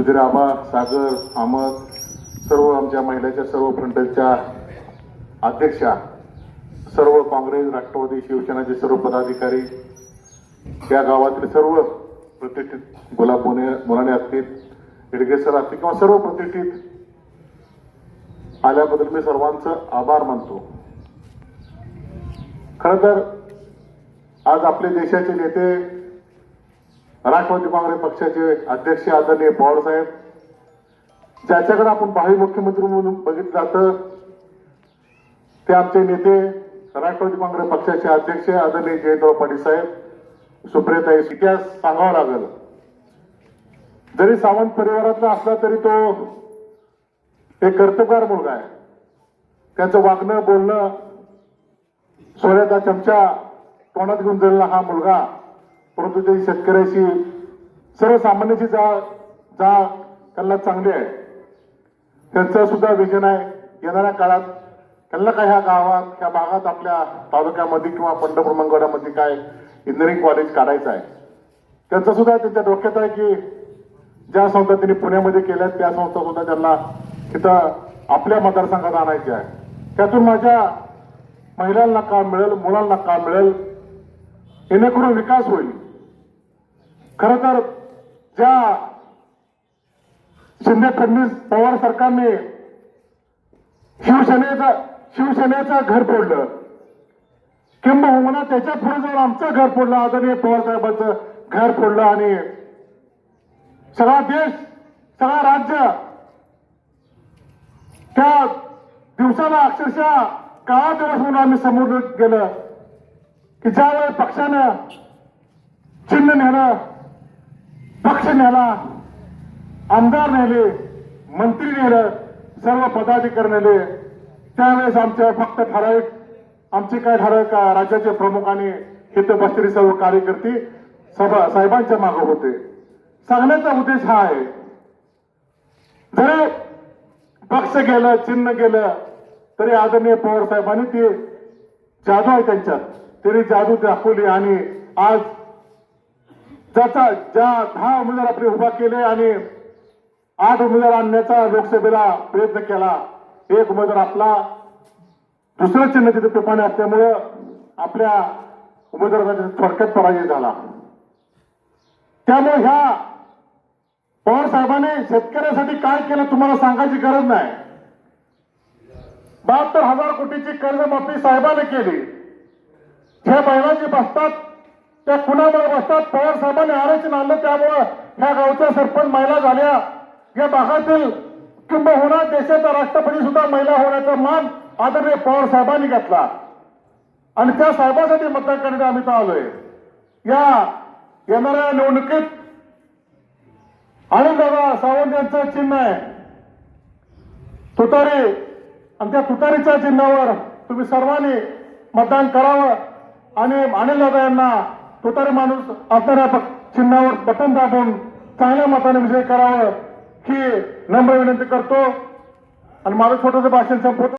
सुधीर आबा सागर अहमद सर्व आमच्या महिलाच्या सर्व फ्रंटलच्या अध्यक्षा सर्व काँग्रेस राष्ट्रवादी शिवसेनाचे सर्व पदाधिकारी या गावातील सर्व प्रतिष्ठित गुलाब मोने मुलाने असतील इडगेसर असतील किंवा सर्व प्रतिष्ठित आल्याबद्दल मी सर्वांचं आभार मानतो. खर तर आज आपले देशाचे नेते राष्ट्रवादी काँग्रेस पक्षाचे अध्यक्ष आदरणीय पवार साहेब ज्याच्याकडे आपण भावी मुख्यमंत्री म्हणून बघितलं जातं ते आमचे नेते राष्ट्रवादी काँग्रेस पक्षाचे अध्यक्ष आदरणीय जयंतराव पाटील साहेब सुप्रियता इतिहास सांगावा लागेल. जरी सावंत परिवारातला असला तरी तो एक कर्तबगार मुलगा आहे. त्याचं वागणं बोलणं सोन्याचा चमचा तोंडात घेऊन जळला हा मुलगा परंतु ते शेतकऱ्याशी सर्वसामान्याची जा जा त्यांना चांगली आहे. त्यांचं सुद्धा विजन आहे. येणाऱ्या काळात त्यांना काय ह्या गावात ह्या भागात आपल्या तालुक्यामध्ये किंवा पंढरपूर मंगळामध्ये काय इंजिनिअरिंग कॉलेज काढायचं आहे. त्यांचं सुद्धा त्यांच्या डोक्यात आहे की ज्या संस्था त्यांनी पुण्यामध्ये केल्या आहेत, त्या संस्था सुद्धा त्यांना तिथं आपल्या मतदारसंघात आणायच्या आहे. त्यातून माझ्या महिलांना काम मिळेल मुलांना काम मिळेल जेणेकरून विकास होईल. खर तर ज्या शिंदे फडणवीस पवार सरकारने शिवसेनेचं शिवसेनेचं घर फोडलं. किंबहुना त्याच्या पुढे जाऊन आमचं घर फोडलं आदरणीय पवार साहेबांचं घर फोडलं आणि सगळा देश सगळा राज्य त्या दिवसाला अक्षरशः काळा दिवस म्हणून आम्ही समोर गेलं की ज्यावेळेस पक्षानं चिन्ह नेलं पक्ष नेला आमदार नेले मंत्री नेलं सर्व पदाधिकारी नेले. त्यावेळेस आमच्या फक्त ठराविक आमचे काय ठराविक राज्याचे प्रमुख आणि हितपस्त्री बसलेले सर्व कार्यकर्ते सभा साहेबांच्या मागे होते. सांगण्याचा उद्देश हा आहे. जरी पक्ष गेलं चिन्ह गेलं तरी आदरणीय पवार साहेबांनी ते जादू आहे त्यांच्यात. त्यांनी जादू दाखवली आणि आज ज्याचा ज्या दहा उमेदवार आपले उभा केले आणि आठ उमेदवार आणण्याचा लोकसभेला प्रयत्न केला एक उमेदवार आपला दुसरं चिन्ह तिथे पेपाने असल्यामुळं आपल्या उमेदवाराचा थोडक्यात पराजय झाला. त्यामुळे ह्या पवार साहेबांनी शेतकऱ्यासाठी काय केलं तुम्हाला सांगायची गरज नाही. बहात्तर हजार कोटीची कर्जमाफी साहेबांनी केली. हे महिलाची बसतात त्या कुणामुळे बसतात? पवार साहेबांनी आरक्षण आणलं त्यामुळं ह्या गावच्या सरपंच महिला झाल्या. या भागातील किंबहुना देशाचा राष्ट्रपती सुद्धा महिला होण्याचा मान आदरणीय पवार साहेबांनी घेतला. आणि त्या साहेबांसाठी मतदान करण्यात आम्ही तर आलोय. या येणाऱ्या निवडणुकीत आणि दादा सावंत यांचं चिन्ह आहे. तुतारी आणि त्या तुतारीच्या चिन्हावर तुम्ही सर्वांनी मतदान करावं. आणि अनिल दादा तो तर माणूस असणाऱ्या चिन्हावर बटन दाबून चांगल्या मताने विजय करावं ही नम्र विनंती करतो. आणि माझं छोटंसं भाषण संपवतो.